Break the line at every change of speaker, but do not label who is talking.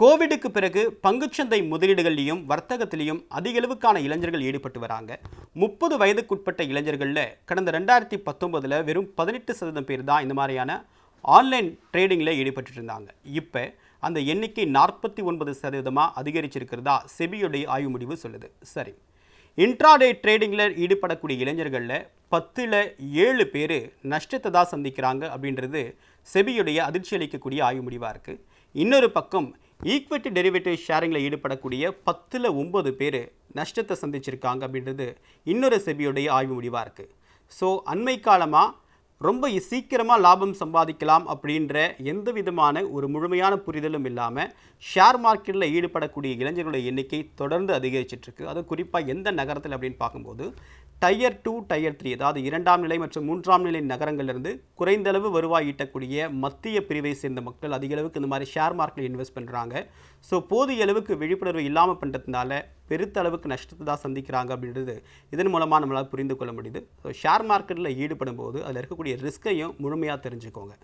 கோவிடுக்கு பிறகு பங்குச்சந்தை முதலீடுகள்லையும் வர்த்தகத்திலையும் அதிகளவுக்கான இளைஞர்கள் ஈடுபட்டு வராங்க. முப்பது வயதுக்குட்பட்ட இளைஞர்களில் கடந்த ரெண்டாயிரத்தி பத்தொன்பதில் வெறும் பதினெட்டு சதவீதம் பேர் தான் இந்த மாதிரியான ஆன்லைன் ட்ரேடிங்கில் ஈடுபட்டு இருந்தாங்க. இப்போ அந்த எண்ணிக்கை நாற்பத்தி ஒன்பது சதவீதமாக அதிகரிச்சிருக்கிறதா செபியுடைய ஆய்வு முடிவு சொல்லுது. சரி. இன்ட்ராடே ட்ரேடிங்கில் ஈடுபடக்கூடிய இளைஞர்களில் பத்தில் ஏழு பேர் நஷ்டத்தை தான் சந்திக்கிறாங்க அப்படின்றது செபியுடைய அதிர்ச்சி அளிக்கக்கூடிய ஆய்வு முடிவாக இருக்குது இன்னொரு பக்கம் ஈக்விட்டி டெரிவேட்டிவ் ஷேரிங்கில் ஈடுபடக்கூடிய பத்தில் ஒம்பது பேர் நஷ்டத்தை சந்திச்சிருக்காங்க அப்படின்றது இன்னொரு செபியுடைய ஆய்வு முடிவாக இருக்குது ஸோ அண்மை காலமாக ரொம்ப சீக்கிரமாக லாபம் சம்பாதிக்கலாம் அப்படின்ற எந்த விதமான ஒரு முழுமையான புரிதலும் இல்லாமல் ஷேர் மார்க்கெட்டில் ஈடுபடக்கூடிய இளைஞர்களுடைய எண்ணிக்கை தொடர்ந்து அதிகரிச்சிட்ருக்கு அது குறிப்பாக எந்த நகரத்தில் அப்படின்னு பார்க்கும்போது டயர் டூ டயர் த்ரீ அதாவது இரண்டாம் நிலை மற்றும் மூன்றாம் நிலை நகரங்களிலிருந்து குறைந்தளவு வருவாய் ஈட்டக்கூடிய மத்திய பிரிவை சேர்ந்த மக்கள் அதிக அளவுக்கு இந்த மாதிரி ஷேர் மார்க்கெட்டில் இன்வெஸ்ட் பண்ணுறாங்க ஸோ போதிய அளவுக்கு விழிப்புணர்வு இல்லாமல் பண்ணுறதுனால பெருத்த அளவுக்கு நஷ்டத்தை தான் சந்திக்கிறாங்க அப்படின்றது இதன் மூலமாக நம்மளால் புரிந்து கொள்ள முடியுது. ஸோ ஷேர் மார்க்கெட்டில் ஈடுபடும் போது அதில் இருக்கக்கூடிய ரிஸ்க்கையும் முழுமையாக தெரிஞ்சுக்கோங்க.